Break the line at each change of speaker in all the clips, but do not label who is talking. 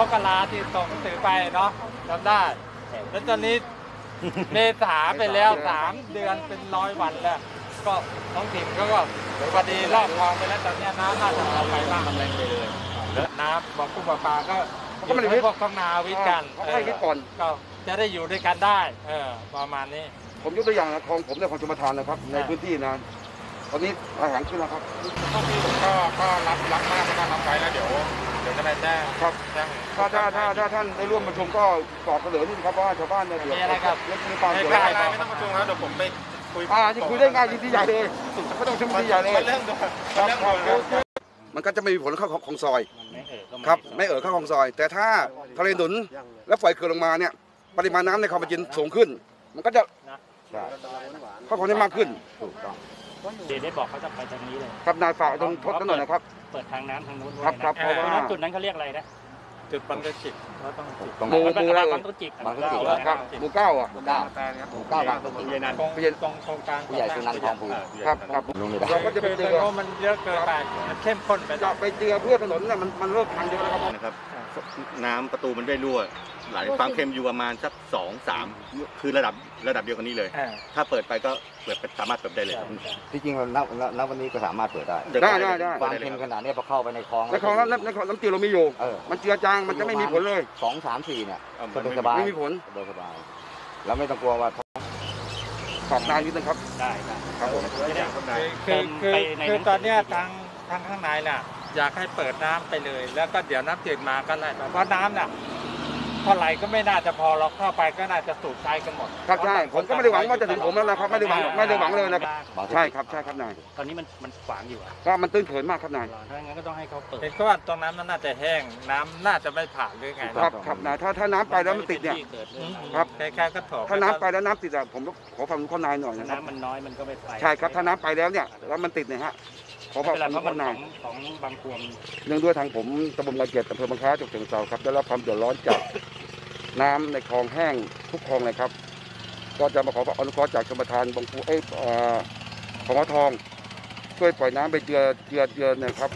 มกราที่ส่งหนังสือไปเนาะจำได้ แล้วตอนนี้ เมษาไปแล้วสามเดือนเป็นร้อยวันแล้ว ก็ท้องถิ่นเขาก็พอดีรอบคลองไปแล้วตอนเนี้ยน้ำน่าจะเอาไปบ้างแรงไปเลยแล้วน้ำบอกผู้ประปาก็
เขาก็ไม่ได้
ให้พวกท้องนาวิทย์กัน
เขาให้คิดก่อน
ก็จะได้อยู่ด้วยกันได้ เออ ประมาณนี้
ผมยกตัวอย่างนะคลองผมในคลองชมประทานนะครับ ในพื้นที่นะตอนนี้อาหารขึ้นแล้วครับ
พวกนี้ผมก็ก็รับรับมากแล้วก็รับไว้แล้วเดี๋ยว เดี๋ยวจะไปแจ้ง
ครับ
แจ้ง
ถ้าถ้าถ้าถ้าท่านได้ร่วมประชุมก็ตอบเสนอนี่ครับเพราะว่าชาวบ้านเนี่ยเดือด
มีอะไรครับ
มีมีความ
ไม่
เดือด
ได้
ร้อน
ไม่ต้องประชุมแล้วเดี๋ยวผมไปคุย
อ่าที่คุยได้ง่ายยิ่งที่ใหญ่เลยไม่ต้องชุมที่ใหญ่เลย
มันเรื่องเดียว
ครับ
เรื่อง
ครับ
เดียว
มันก็จะไม่มีผลเข้าของของซอย
มันไม่เอ่อก็
ครับไม่เอ่อเข้าของซอย แต่ถ้าทะเลหนุนแล้วปล่อยเขื่อนลงมาเนี่ยปริมาณน้ำในคลองประจินสูงขึ้น มันก็จะเข้าของได้มากขึ้น
เดได้บอกเขาจะไปทางนี้เลย
ครับนายฝากตรงทศนั่นหน่อยนะครับ
เปิดทางน้ำทางนู้นด้วย
ครับครับเพราะว่า
ตรงนั้นจุดนั้นเขาเรียกอะไรนะ
จุดบังกะจิตเราต้องจิต
หมู่หมู่อะไร
บา
เอ่
ง
ย
ตุจิก
บางตุจิก
ครับหมู่เก้าอะ
หมู่เก้าหมู่เก้าบางตุจิ
นัน
ตรงตรงโครงการ
ผู้ใหญ่สุนันท์ทองภูล
ครับครับ
ลงเลยนะ
เราก็จะไป
คือ
เจ
ตรง
อ
โน้นมันเยอะเกินไปมันเข้มข้นไป
จะไปเจอเพื่อถนนเนี่ยมันมันเริ่มพังเยอะแล้วครับ
นะครับน้ำประตูมันได้รั่วไหลความเค็มอยู่ประมาณสักสองสามคือระดับระดับเดียวกันนี้เลย
อ่า
ถ้าเปิดไปก็เปิดไปสามารถเปิดได้เลย
ที่จริงเราณณณวันนี้ก็สามารถเปิดได้
ได้ได้ได้
ความเค็มขนาดเนี้ยพอเข้าไปในคลอง
ในคลองน้ำในคลองน้ำจืดเรามีอยู่
เออ
มันเจือจางมันจะไม่มีผลเลย
สองสามสี่เนี่ย
เอา
สะดวกสบาย
ไม่มีผล
สะดวกสบายแล้วไม่ต้องกลัวว่า
ฝากนายนิดนึงครับ
ได้ได้
ครับผม
จะได้
คือคือ
ไป
คือ
ใน
คือ
หนังสือ
ตอนเนี้ยทางทางข้างในน่ะ อยากให้เปิดน้ำไปเลย แล้วก็เดี๋ยวน้ำจืดมาก็ไล่ไปเพราะน้ำน่ะเท่าไหร่ก็ไม่น่าจะพอเราเข้าไปก็น่าจะสูบใช้กันหมด
ครับใช่ผมก็ไม่ได้หวังว่าจะถึงผมแล้วนะครับไม่ได้หวังไม่ได้หวังเลยนะครับ
บางตุจิ
ใช่ครับใช่ครับนาย
ตอนนี้มันมันขวางอยู่อะ
ก็มันตื้นเขินมากครับนาย
ถ้างั้นก็ต้องให้เขาเปิด
เห็นก็ว่าตรงนั้นมันน่าจะแห้งน้ำน่าจะไม่ผ่านหรือไง
ครับครับนายถ้าถ้าน้ำไปแล้วมันติดเนี่ย
ที่เกิดเรื่อง
ครับ
คล้ายๆก็ถอ
ถ้าน้ำไปแล้วน้ำติดอะผมขอความรู้ข้อนายหน่อย
ถ้า
นะครับ
น้ำมันน้อยมันก็ไม่ไป
ใช่ครับถ้าน้ำไปแล้วเนี่ยแล้วมันติดเนี่ยฮะ ขอค
ไม่
วาม
เป็นไรเพ
รู้
ราะ
ข้
มั
อนนาย
ของของบางพวง
เนื่องด้วยทางผมตำบลบางเกียรติอำเภอบางคล้าจังหวัดเชียงรายครับได้รับความเดือดร้อนจากน้ำในคลองแห้งทุกคลองเลยครับ ก็จะมาขออนุเคราะห์จากชมประทานบางปูเอ้ยเอ่อของวัดทอง ช่วยปล่อยน้ำไปเจือเจือเจือหน่อยครับ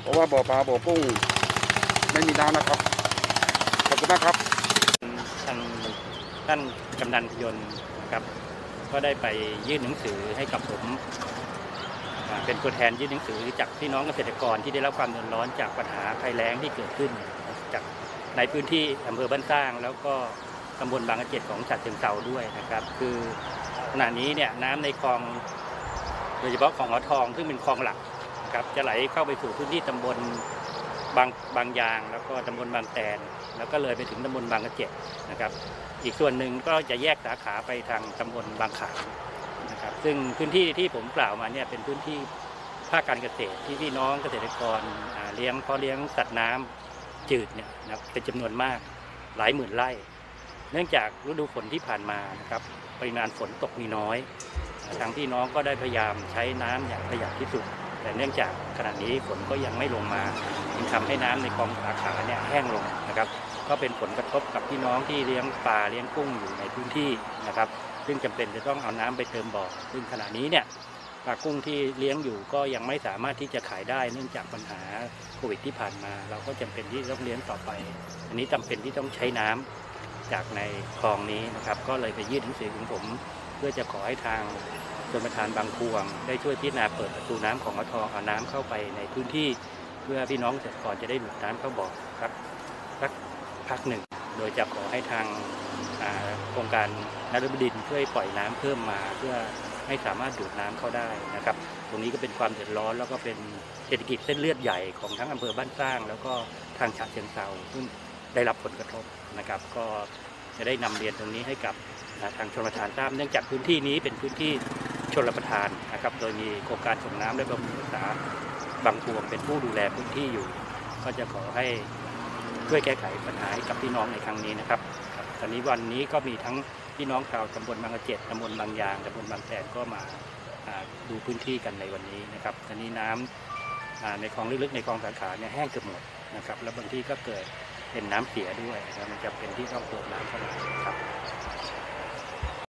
เพราะว่าบ่อปลาบ่อกุ้งไม่มีน้ำนะครับขอบคุณมากครับ
ทางท่านกำนันพยนต์นะครับ ก็ได้ไปยื่นหนังสือให้กับผมอ่า เป็นตัวแทนยื่นหนังสือจากพี่น้องเกษตรกรที่ได้รับความเดือดร้อนจากปัญหาภัยแล้งที่เกิดขึ้น จากในพื้นที่อำเภอบ้านสร้าง แล้วก็ตำบลบางกระเจ็ดของฉะเชิงเซาด้วยนะครับ คือขณะนี้เนี่ยน้ำในคลองโดยเฉพาะของหัวทองซึ่งเป็นคลองหลักนะครับจะไหลเข้าไปสู่พื้นที่ตำบลบางบางยาง แล้วก็ตำบลบางแตน แล้วก็เลยไปถึงตำบลบางกระเจ็ดนะครับ อีกส่วนหนึ่งก็จะแยกสาขาไปทางตำบลบางขาม ซึ่งพื้นที่ที่ผมกล่าวมาเนี่ยเป็นพื้นที่ภาคการเกษตรที่พี่น้องเกษตรกรเลี้ยงเพาะเลี้ยงสัตว์น้ำจืดเนี่ยนะครับเป็นจำนวนมากหลายหมื่นไร่ เนื่องจากฤดูฝนที่ผ่านมานะครับปริมาณฝนตกมีน้อยทางพี่น้องก็ได้พยายามใช้น้ำอย่างประหยัดที่สุด แต่เนื่องจากขณะนี้ฝนก็ยังไม่ลงมาจึงทำให้น้ำในคลองสาขาเนี่ยแห้งลงนะครับ ก็เป็นผลกระทบกับพี่น้องที่เลี้ยงปลาเลี้ยงกุ้งอยู่ในพื้นที่นะครับ ซึ่งจำเป็นจะต้องเอาน้ำไปเติมบ่อ ซึ่งขณะนี้เนี่ยปลากุ้งที่เลี้ยงอยู่ก็ยังไม่สามารถที่จะขายได้เนื่องจากปัญหาโควิดที่ผ่านมา เราก็จำเป็นที่ต้องเลี้ยงต่อไป อันนี้จำเป็นที่ต้องใช้น้ำจากในคลองนี้นะครับ ก็เลยไปยื่นหนังสือของผม เพื่อจะขอให้ทางชนประทานบางพวง ได้ช่วยพิจารณาเปิดประตูน้ำของอทองเอาน้ำเข้าไปในพื้นที่ เพื่อพี่น้องเกษตรกรจะได้ดูดน้ำเข้าบ่อครับสักพักหนึ่ง โดยจะขอให้ทางา โครงการนรบดินทร์ช่วยปล่อยน้ำเพิ่มมาเพื่อให้สามารถดูดน้ำเข้าได้นะครับ ตรงนี้ก็เป็นความเดือดร้อนแล้วก็เป็นเศรษฐกิจเส้นเลือดใหญ่ของทั้งอำเภอบ้านสร้าง แล้วก็ทางฉะเชิงเซาซึ่งได้รับผลกระทบนะครับ ก็จะได้นำเรียนตรงนี้ให้กับทางชนประทานทราบเนื่องจากพื้นที่นี้เป็นพื้นที่ชนประทานนะครับ โดยมีโครงการส่งน้ำและบำรุงรักษาบางพวงเป็นผู้ดูแลพื้นที่อยู่ ก็จะขอให้ช่วยแก้ไขปัญหาให้กับพี่น้องในครั้งนี้นะครับ ตอนนี้วันนี้ก็มีทั้งพี่น้องชาวตำบลบางกระเจ็ดตำบลบางยางตำบลบางแสนก็มาดูพื้นที่กันในวันนี้นะครับตอนนี้น้ำอ่าในคลองลึกๆในคลองสาขาเนี่ยแห้งเกือบหมดนะครับ แล้วบางที่ก็เกิดเป็นน้ำเสียด้วยนะครับมันจะเป็นที่ต้องเปิดน้ำเข้ามาครับ